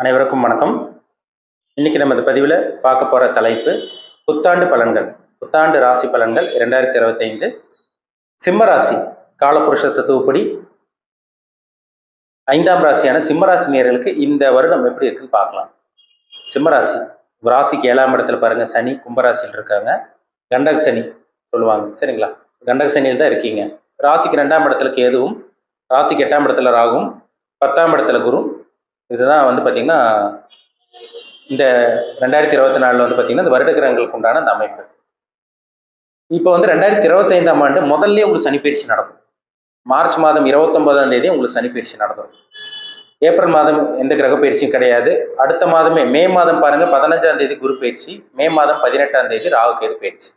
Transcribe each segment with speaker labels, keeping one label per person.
Speaker 1: அனைவருக்கும் வணக்கம். இன்னைக்கு நமது பதிவில் பார்க்க போகிற தலைப்பு புத்தாண்டு பலன்கள். புத்தாண்டு ராசி பலன்கள் இரண்டாயிரத்தி இருபத்தைந்து. சிம்ம ராசி காலபுருஷ தத்துவப்படி ஐந்தாம் ராசியான சிம்ம ராசி இந்த வருடம் எப்படி இருக்குன்னு பார்க்கலாம். சிம்ம ராசி ராசிக்கு ஏழாம் இடத்துல பாருங்க சனி கும்பராசியில் இருக்காங்க. கண்டக சனி சொல்லுவாங்க. சரிங்களா? கண்டக சனியில் தான் இருக்கீங்க. ராசிக்கு ரெண்டாம் இடத்துல கேதுவும் ராசிக்கு எட்டாம் இடத்துல ராகும் பத்தாம் இடத்துல குரு இதுதான் வந்து பார்த்திங்கன்னா இந்த ரெண்டாயிரத்தி இருபத்தி நாலில் வந்து பார்த்திங்கன்னா இந்த வருட கிரகங்களுக்கு உண்டான அந்த அமைப்பு. இப்போ வந்து ரெண்டாயிரத்தி இருபத்தைந்தாம் ஆண்டு முதல்ல உங்களுக்கு சனிப்பயிற்சி நடக்கும். மார்ச் மாதம் இருபத்தொன்பதாம் தேதி உங்களுக்கு சனிப்பயிற்சி நடக்கும் ஏப்ரல் மாதம் எந்த கிரக பயிற்சியும் கிடையாது. அடுத்த மாதமே மே மாதம் பாருங்க பதினஞ்சாம் தேதி குரு பயிற்சி மே மாதம் பதினெட்டாம் தேதி ராகுகேது பயிற்சி.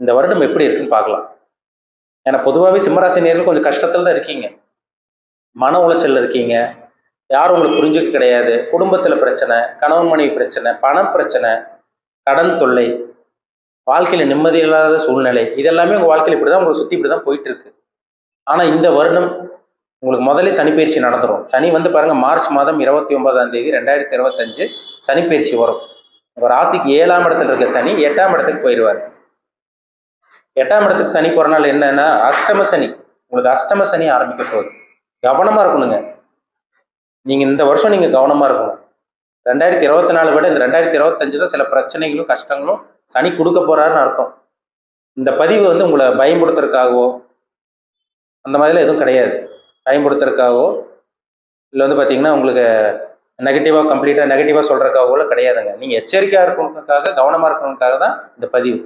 Speaker 1: இந்த வருடம் எப்படி இருக்குன்னு பார்க்கலாம். ஏன்னா பொதுவாகவே சிம்மராசி நேரில் கொஞ்சம் கஷ்டத்தில் தான் இருக்கீங்க. மன உளைச்சல் இருக்கீங்க. யாரும் உங்களுக்கு புரிஞ்சுக்க கிடையாது. குடும்பத்தில் பிரச்சனை கணவன் மனைவி பிரச்சனை பண பிரச்சனை கடன் தொல்லை வாழ்க்கையில் நிம்மதி இல்லாத சூழ்நிலை இதெல்லாமே உங்கள் வாழ்க்கையில் இப்படி தான் உங்களை சுற்றி இப்படி தான் போயிட்டு இருக்கு ஆனால் இந்த வருடம் உங்களுக்கு முதலே சனிப்பயிற்சி நடந்துடும் சனி வந்து பாருங்கள் மார்ச் மாதம் இருபத்தி ஒன்பதாம் தேதி ரெண்டாயிரத்தி இருபத்தஞ்சு சனிப்பயிற்சி வரும். உங்கள் ராசிக்கு ஏழாம் இடத்துல இருக்க சனி எட்டாம் இடத்துக்கு போயிடுவார் எட்டாம் இடத்துக்கு சனி போகிற நாள் என்னன்னா அஷ்டம சனி. உங்களுக்கு அஷ்டம சனி ஆரம்பிக்க போகுது. கவனமாக இருக்கணுங்க. நீங்கள் இந்த வருஷம் நீங்கள் கவனமாக இருக்கணும். ரெண்டாயிரத்தி இருபத்தி நாலு விட இந்த ரெண்டாயிரத்தி இருபத்தஞ்சு தான் சில பிரச்சனைகளும் கஷ்டங்களும் சனி கொடுக்க போகிறாருன்னு அர்த்தம். இந்த பதிவு வந்து உங்களை பயன்படுத்துறதுக்காகவோ அந்த மாதிரிலாம் எதுவும் கிடையாது. பயன்படுத்துறதுக்காகவோ இல்லை வந்து பார்த்தீங்கன்னா உங்களுக்கு நெகட்டிவாக கம்ப்ளீட்டாக நெகட்டிவாக சொல்கிறதுக்காகவோ கிடையாதுங்க. நீங்கள் எச்சரிக்கையாக இருக்கணுக்காக கவனமாக இருக்கணுக்காக தான் இந்த பதிவு.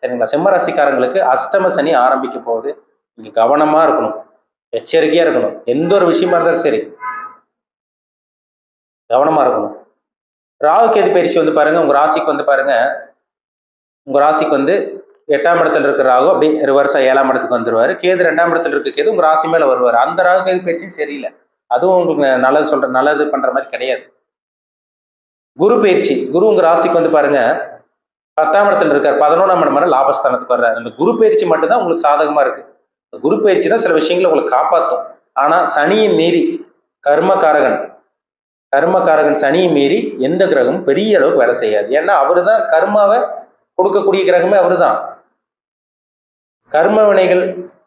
Speaker 1: சரிங்களா? சிம்ம ராசிக்காரங்களுக்கு அஷ்டம சனி ஆரம்பிக்க போகுது. நீங்கள் கவனமாக இருக்கணும். எச்சரிக்கையாக இருக்கணும். எந்த ஒரு விஷயமா இருந்தாலும் சரி. கவனமாக இருக்கணும். ராகு கேது பயிற்சி வந்து பாருங்க உங்க ராசிக்கு வந்து பாருங்க உங்க ராசிக்கு வந்து எட்டாம் இடத்துல இருக்கிற ராகு அப்படியே ரிவர்ஸா ஏழாம் இடத்துக்கு வந்துருவாரு. கேது ரெண்டாம் இடத்துல இருக்க கேது உங்க ராசி மேல வருவார். அந்த ராகு கேது பயிற்சியும் சரியில்லை. அதுவும் உங்களுக்கு நல்லது சொல்ற நல்லது பண்ற மாதிரி கிடையாது. குரு பயிற்சி குரு உங்க ராசிக்கு வந்து பாருங்க பத்தாம் இடத்துல இருக்கார். பதினொன்றாம் இடம் மாதிரி லாபஸ்தானத்துக்கு வர்றாரு. அந்த குரு பயிற்சி மட்டும்தான் உங்களுக்கு சாதகமா இருக்கு. குரு பயிற்சி தான் சில விஷயங்களை உங்களை காப்பாற்றும் ஆனா சனியை மீறி கர்மகாரகன் கர்மகாரகன் சனியை மீறி எந்த கிரகமும் பெரிய அளவுக்கு வேலை செய்யாது. ஏன்னா அவரு தான் கர்மாவை கொடுக்கக்கூடிய கிரகமே அவரு தான் கர்ம வினைகள்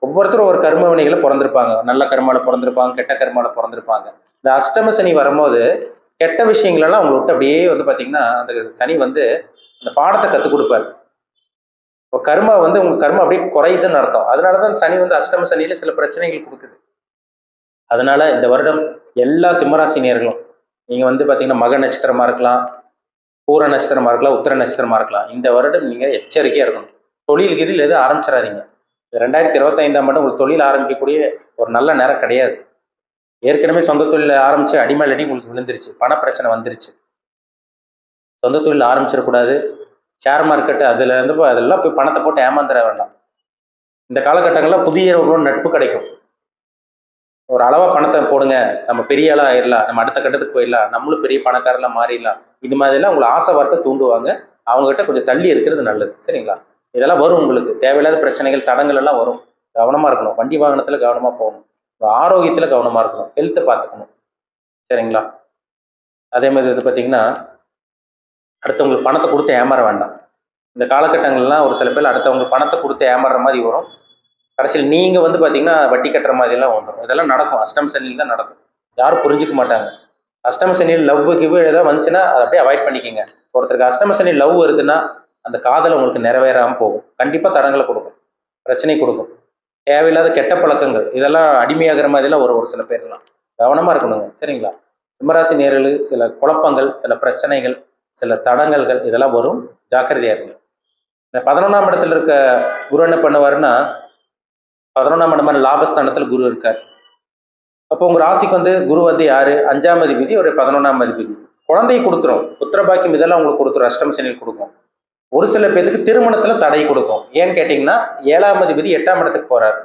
Speaker 1: ஒவ்வொருத்தரும் ஒரு கர்ம வினைகளை பிறந்திருப்பாங்க. நல்ல கர்மால பிறந்திருப்பாங்க கெட்ட கர்மால பிறந்திருப்பாங்க. இந்த அஷ்டம சனி வரும்போது கெட்ட விஷயங்களெல்லாம் எல்லாம் விட்டு அப்படியே வந்து பார்த்தீங்கன்னா அந்த சனி வந்து அந்த பாடத்தை கற்றுக் கொடுப்பாரு. இப்போ கர்மா வந்து உங்க கர்மம் அப்படியே குறையுதுன்னு அர்த்தம். அதனால தான் சனி வந்து அஷ்டம சனியில சில பிரச்சனைகள் கொடுக்குது. அதனால இந்த வருடம் எல்லா சிம்மராசினியர்களும் நீங்கள் வந்து பார்த்தீங்கன்னா மக நட்சத்திரமாக இருக்கலாம் பூர நட்சத்திரமாக இருக்கலாம் உத்தர நட்சத்திரமாக இருக்கலாம். இந்த வருடம் நீங்கள் எச்சரிக்கையாக இருக்கணும். தொழில் இதில் எதுவும் ஆரம்பிச்சிடாதீங்க. ரெண்டாயிரத்தி இருபத்தைந்தாம் ஆண்டு உங்களுக்கு தொழில் ஆரம்பிக்கக்கூடிய ஒரு நல்ல நேரம் கிடையாது. ஏற்கனவே சொந்த தொழில் ஆரம்பித்து அடிமேல் உங்களுக்கு விழுந்துருச்சு. பண பிரச்சனை வந்துருச்சு. சொந்த தொழில் ஆரம்பிச்சிடக்கூடாது. ஷேர் மார்க்கெட்டு அதில் இருந்து அதெல்லாம் போய் பணத்தை போட்டு ஏமாந்துட வேண்டாம். இந்த காலகட்டங்களில் புதிய நட்பு கிடைக்கும். ஒரு அளவா பணத்தை போடுங்க. நம்ம பெரிய ஆளா ஆயிடலாம் நம்ம அடுத்த கட்டத்துக்கு போயிடலாம் நம்மளும் பெரிய பணக்காரெல்லாம் மாறிடலாம் இது மாதிரிலாம் உங்களை ஆசை வார்த்தை தூண்டுவாங்க. அவங்ககிட்ட கொஞ்சம் தள்ளி இருக்கிறது நல்லது. சரிங்களா? இதெல்லாம் வரும் உங்களுக்கு. தேவையில்லாத பிரச்சனைகள் தடங்கள் எல்லாம் வரும். கவனமா இருக்கணும். வண்டி வாகனத்துல கவனமா போகணும். ஆரோக்கியத்தில் ஆரோக்கியத்துல கவனமா இருக்கணும். ஹெல்த்தை பார்த்துக்கணும். சரிங்களா? அதே மாதிரி இது பார்த்தீங்கன்னா அடுத்தவங்களுக்கு பணத்தை கொடுத்து ஏமாற வேண்டாம். இந்த காலகட்டங்கள்லாம் ஒரு சில பேர் அடுத்தவங்களுக்கு பணத்தை கொடுத்து ஏமாறுற மாதிரி வரும். கடைசியில் நீங்கள் வந்து பார்த்தீங்கன்னா வட்டி கட்டுற மாதிரிலாம் வந்துடும் இதெல்லாம் நடக்கும். அஷ்டம சனியில் தான் நடக்கும். யாரும் புரிஞ்சுக்க மாட்டாங்க. அஷ்டம சனியில் லவ் கிவ் ஏதாவது வந்துச்சுன்னா அதை அப்படியே அவாய்ட் பண்ணிக்கோங்க. ஒருத்தருக்கு அஷ்டம சனி லவ் வருதுன்னா அந்த காதல் உங்களுக்கு நிறைவேறாமல் போகும். கண்டிப்பாக தடங்களை கொடுக்கும். பிரச்சனை கொடுக்கும். தேவையில்லாத கெட்ட பழக்கங்கள். இதெல்லாம் அடிமையாகிற மாதிரிலாம் ஒரு ஒரு சில பேர்லாம். கவனமாக இருக்கணுங்க. சரிங்களா? சிம்மராசி நேரில் சில குழப்பங்கள் சில பிரச்சனைகள் சில தடங்கல்கள் இதெல்லாம் வரும். ஜாக்கிரதையாக இருங்க. இந்த பதினொன்றாம் இடத்துல இருக்க குரு என்ன பண்ணுவாருன்னா பதினொன்றாம் இடமான லாபஸ்தானத்தில் குரு இருக்கார். அப்போ உங்க ராசிக்கு வந்து குரு வந்து யாரு? அஞ்சாம் அதிபதி ஒரு பதினொன்றாம் அதிபதி. குழந்தையை கொடுத்துரும். புத்திர பாக்கியம் இதெல்லாம் உங்களுக்கு கொடுத்துரும். அஷ்டம் சனியில் கொடுக்கும். ஒரு சில பேத்துக்கு திருமணத்துல தடை கொடுக்கும். ஏன்னு கேட்டிங்கன்னா ஏழாம் அதிபதி எட்டாம் இடத்துக்கு போறாரு.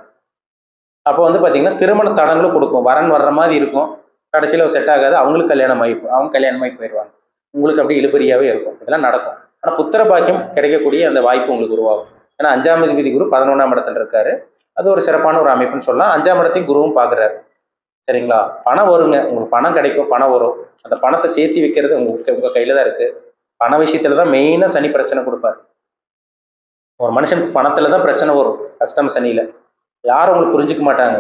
Speaker 1: அப்போ வந்து பார்த்தீங்கன்னா திருமண தடங்களும் கொடுக்கும். வரன் வர்ற மாதிரி இருக்கும். கடைசியில் செட் ஆகாது. அவங்களுக்கு கல்யாணம் ஆகி அவங்க கல்யாணம் ஆகி போயிடுவாங்க. உங்களுக்கு அப்படியே இழுபறியாகவே இருக்கும். இதெல்லாம் நடக்கும். ஆனால் புத்திர பாக்கியம் கிடைக்கக்கூடிய அந்த வாய்ப்பு உங்களுக்கு உருவாகும். ஏன்னா அஞ்சாம் அதிபதி குரு பதினொன்றாம் இடத்துல இருக்காரு. அது ஒரு சிறப்பான ஒரு அமைப்புன்னு சொல்லலாம். அஞ்சாம் இடத்தையும் குருவும் பார்க்குறாரு. சரிங்களா? பணம் வருங்க. உங்களுக்கு பணம் கிடைக்கும். பணம் வரும். அந்த பணத்தை சேர்த்து வைக்கிறது உங்களுக்கு உங்கள் கையில் தான் இருக்குது பண விஷயத்தில் தான் மெயினாக சனி பிரச்சனை கொடுப்பார். ஒரு மனுஷனுக்கு பணத்தில் தான் பிரச்சனை வரும். கஷ்டம் சனியில். யாரும் உங்களுக்கு புரிஞ்சுக்க மாட்டாங்க.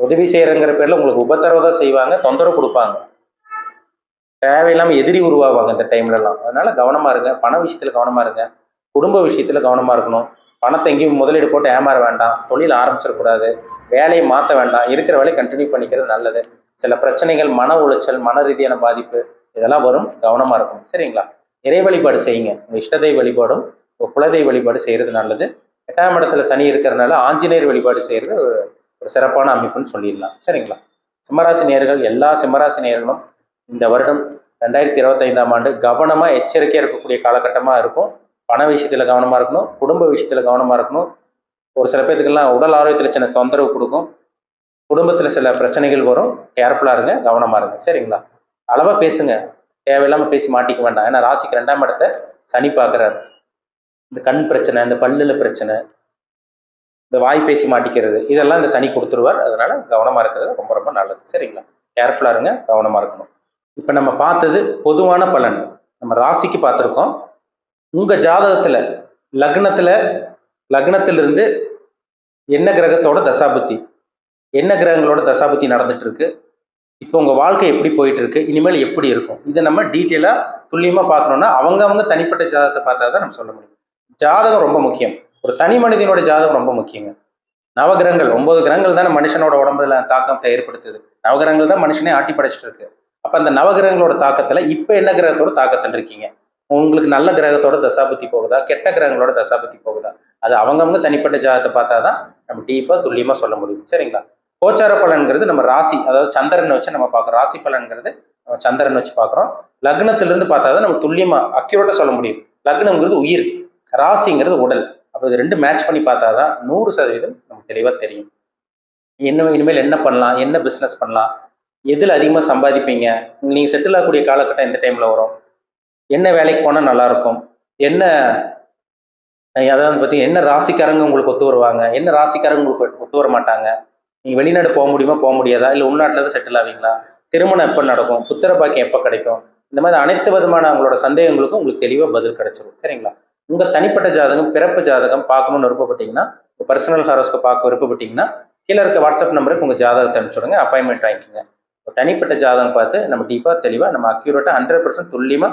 Speaker 1: உதவி செய்கிறங்கிற பேரில் உங்களுக்கு உபத்தரவை தான் செய்வாங்க. தொந்தரவு கொடுப்பாங்க. தேவையில்லாமல் எதிரி உருவாவாங்க இந்த டைம்லலாம் அதனால கவனமாக இருங்க. பண விஷயத்தில் கவனமாக இருங்க. குடும்ப விஷயத்தில் கவனமாக இருக்கணும். பணத்தை எங்கேயும் முதலீடு போட்டு ஏமாற வேண்டாம். தொழில் ஆரம்பிச்சிடக்கூடாது. வேலையை மாற்ற வேண்டாம். இருக்கிற வேலையை கண்டினியூ பண்ணிக்கிறது நல்லது. சில பிரச்சனைகள் மன உளைச்சல் மன ரீதியான பாதிப்பு இதெல்லாம் வரும். கவனமாக இருக்கும் சரிங்களா? இறை வழிபாடு செய்யுங்க. உங்கள் இஷ்டதெய்வ வழிபாடும். உங்கள் குலதெய்வ வழிபாடு செய்கிறது நல்லது. எட்டாம் இடத்துல சனி இருக்கிறனால ஆஞ்சநேயர் வழிபாடு செய்கிறது ஒரு சிறப்பான அமைப்புன்னு சொல்லிடலாம். சரிங்களா? சிம்மராசி நேர்கள் எல்லா சிம்மராசி நேர்களும் இந்த வருடம் ரெண்டாயிரத்தி இருபத்தைந்தாம் ஆண்டு கவனமாக எச்சரிக்கையாக இருக்கக்கூடிய காலகட்டமாக இருக்கும். பண விஷயத்தில் கவனமாக இருக்கணும் குடும்ப விஷயத்தில் கவனமாக இருக்கணும். ஒரு சில பேர்த்துக்கெல்லாம் உடல் ஆரோக்கியத்தில் சின்ன தொந்தரவு கொடுக்கும். குடும்பத்தில் சில பிரச்சனைகள் வரும். கேர்ஃபுல்லாக இருங்க கவனமாக இருங்க. சரிங்களா? அளவாக பேசுங்க. தேவையில்லாமல் பேசி மாட்டிக்க வேண்டாம். ஏன்னா ராசிக்கு ரெண்டாம் இடத்த சனி பார்க்குறாரு இந்த கண் பிரச்சனை இந்த பல்லில் பிரச்சனை இந்த வாய் பேசி மாட்டிக்கிறது இதெல்லாம் இந்த சனி கொடுத்துருவார். அதனால கவனமாக இருக்கிறது ரொம்ப ரொம்ப நல்லது. சரிங்களா? கேர்ஃபுல்லாக இருங்க கவனமாக இருக்கணும். இப்போ நம்ம பார்த்தது பொதுவான பலன். நம்ம ராசிக்கு பார்த்துருக்கோம். உங்கள் ஜாதகத்தில் லக்னத்தில் லக்னத்திலிருந்து என்ன கிரகத்தோட தசாபுத்தி? என்ன கிரகங்களோட தசாபுத்தி நடந்துட்டு இருக்கு இப்போ உங்கள் வாழ்க்கை எப்படி போயிட்டு இருக்கு இனிமேல் எப்படி இருக்கும்? இதை நம்ம டீட்டெயிலாக துல்லியமாக பார்க்கணுன்னா அவங்க அவங்க தனிப்பட்ட ஜாதகத்தை பார்த்தா தான் நம்ம சொல்ல முடியும். ஜாதகம் ரொம்ப முக்கியம். ஒரு தனி மனிதனோட ஜாதகம் ரொம்ப முக்கியங்க. நவகிரகங்கள் ஒன்பது கிரகங்கள் தானே மனுஷனோட உடம்புல தாக்கத்தை ஏற்படுத்துது. நவகிரகங்கள் தான் மனுஷனே ஆட்டி படைச்சிட்டு இருக்கு. அப்போ அந்த நவகிரகங்களோட தாக்கத்தில் இப்போ என்ன கிரகத்தோட தாக்கத்தில் இருக்கீங்க? உங்களுக்கு நல்ல கிரகத்தோட தசாபுத்தி போகுதா? கெட்ட கிரகங்களோட தசாபுத்தி போகுதா? அது அவங்கவுங்க தனிப்பட்ட ஜாதகத்தை பார்த்தா தான் நம்ம டீப்பாக துல்லியமாக சொல்ல முடியும். சரிங்களா? கோச்சார பலன்கிறது நம்ம ராசி அதாவது சந்திரனை வச்சு நம்ம பார்க்குறோம். ராசி பலன்கிறது நம்ம சந்திரன் வச்சு பார்க்குறோம். லக்னத்திலிருந்து பார்த்தா தான் நம்ம துல்லியமாக அக்யூரேட்டாக சொல்ல முடியும். லக்னம்ங்கிறது உயிர் ராசிங்கிறது உடல். அப்போ இது ரெண்டு மேட்ச் பண்ணி பார்த்தா தான் நூறு சதவீதம் நமக்கு தெளிவாக தெரியும். என்ன இனிமேல் என்ன பண்ணலாம்? என்ன பிஸ்னஸ் பண்ணலாம்? எதில் அதிகமாக சம்பாதிப்பீங்க? நீங்கள் செட்டில் ஆகக்கூடிய காலகட்டம் எந்த டைமில் வரும்? என்ன வேலைக்கு போனால் நல்லாயிருக்கும்? என்ன அதாவது பார்த்தீங்கன்னா என்ன ராசிக்காரங்க உங்களுக்கு ஒத்து வருவாங்க? என்ன ராசிக்காரங்க உங்களுக்கு ஒத்து வர மாட்டாங்க? நீங்கள் வெளிநாடு போக முடியுமா போக முடியாதா? இல்லை உள்நாட்டில் தான் செட்டில் ஆவீங்களா? திருமணம் எப்போ நடக்கும்? புத்திர பாக்கியம் எப்போ கிடைக்கும்? இந்த மாதிரி அனைத்து விதமான அவங்களோட சந்தேகங்களுக்கும் உங்களுக்கு தெளிவாக பதில் கிடைச்சிடும் சரிங்களா? உங்கள் தனிப்பட்ட ஜாதகம் பிறப்பு ஜாதகம் பார்க்கணும்னு விருப்பப்பட்டீங்கன்னா பர்சனல் ஹாரோஸ்க்கு பார்க்க விருப்பப்பட்டீங்கன்னா கீழே இருக்க வாட்ஸ்அப் நம்பருக்கு உங்கள் ஜாதகத்தை அனுப்பிச்சுடுங்க அப்பாயின்மெண்ட் வாங்கிக்கோங்க. தனிப்பட்ட ஜாதகம் பார்த்து நம்ம டீப்பாக தெளிவாக நம்ம அக்யூரேட்டாக ஹண்ட்ரட் பர்சன்ட் துல்லியமாக